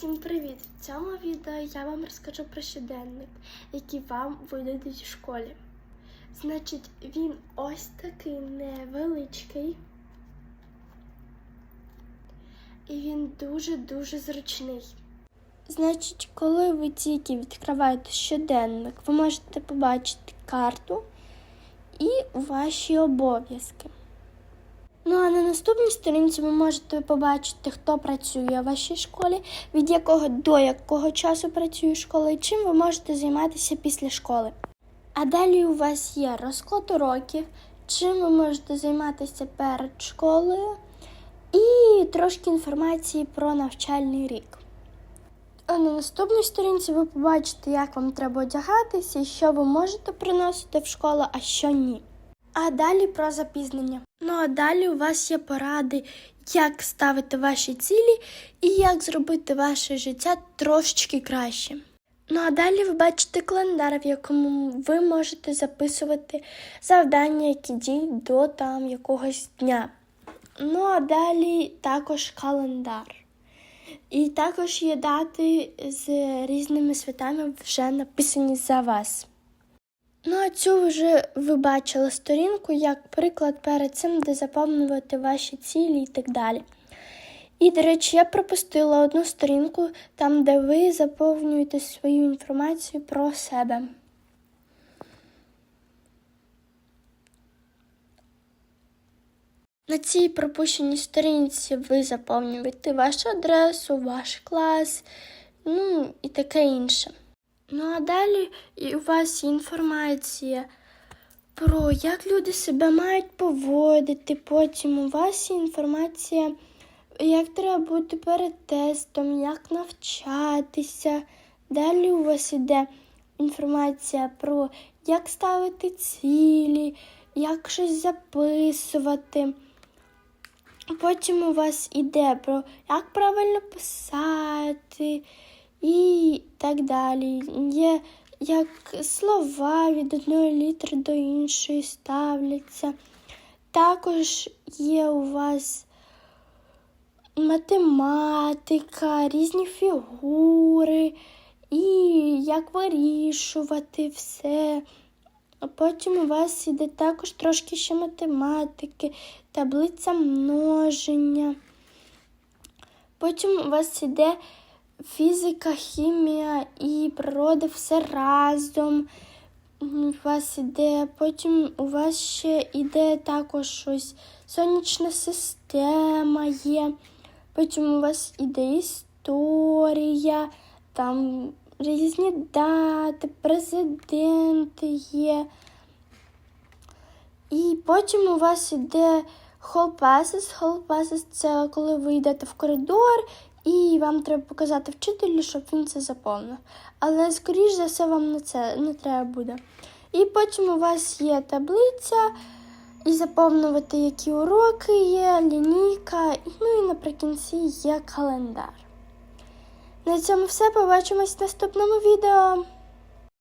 Всім привіт! В цьому відео я вам розкажу про щоденник, який вам видадуть у школі. Значить, він ось такий невеличкий. І він дуже-дуже зручний. Значить, коли ви тільки відкриваєте щоденник, ви можете побачити карту і ваші обов'язки. Ну а на наступній сторінці ви можете побачити, хто працює в вашій школі, від якого до якого часу працює школа і чим ви можете займатися після школи. А далі у вас є розклад уроків, чим ви можете займатися перед школою, і трошки інформації про навчальний рік. А на наступній сторінці ви побачите, як вам треба одягатися що ви можете приносити в школу, а що ні. А далі про запізнення. Ну а далі у вас є поради, як ставити ваші цілі і як зробити ваше життя трошечки краще. Ну а далі ви бачите календар, в якому ви можете записувати завдання, які діють до там якогось дня. Ну а далі також календар. І також є дати з різними святами вже написані за вас. Ну, а цю вже ви бачили сторінку як приклад перед цим, де заповнювати ваші цілі і так далі. І, до речі, я пропустила одну сторінку там, де ви заповнюєте свою інформацію про себе. На цій пропущеній сторінці ви заповнюєте вашу адресу, ваш клас, ну і таке інше. Ну а далі і у вас інформація про як люди себе мають поводити. Потім у вас є інформація, як треба бути перед тестом, як навчатися. Далі у вас іде інформація про як ставити цілі, як щось записувати. Потім у вас іде про як правильно писати і так далі. Є як слова від одної літери до іншої ставляться. Також є у вас математика, різні фігури і як вирішувати все. Потім у вас іде також трошки ще математики, таблиця множення. Потім у вас іде фізика, хімія і природа все разом. У вас іде, потім у вас ще іде також щось. Сонячна система є. Потім у вас іде історія, там різні дати, президенти є. І потім у вас іде. Hall passes – це коли ви йдете в коридор і вам треба показати вчителю, щоб він це заповнив. Але, скоріш за все, вам на це не треба буде. І потім у вас є таблиця, і заповнювати, які уроки є, лінійка, ну і наприкінці є календар. На цьому все. Побачимось в наступному відео.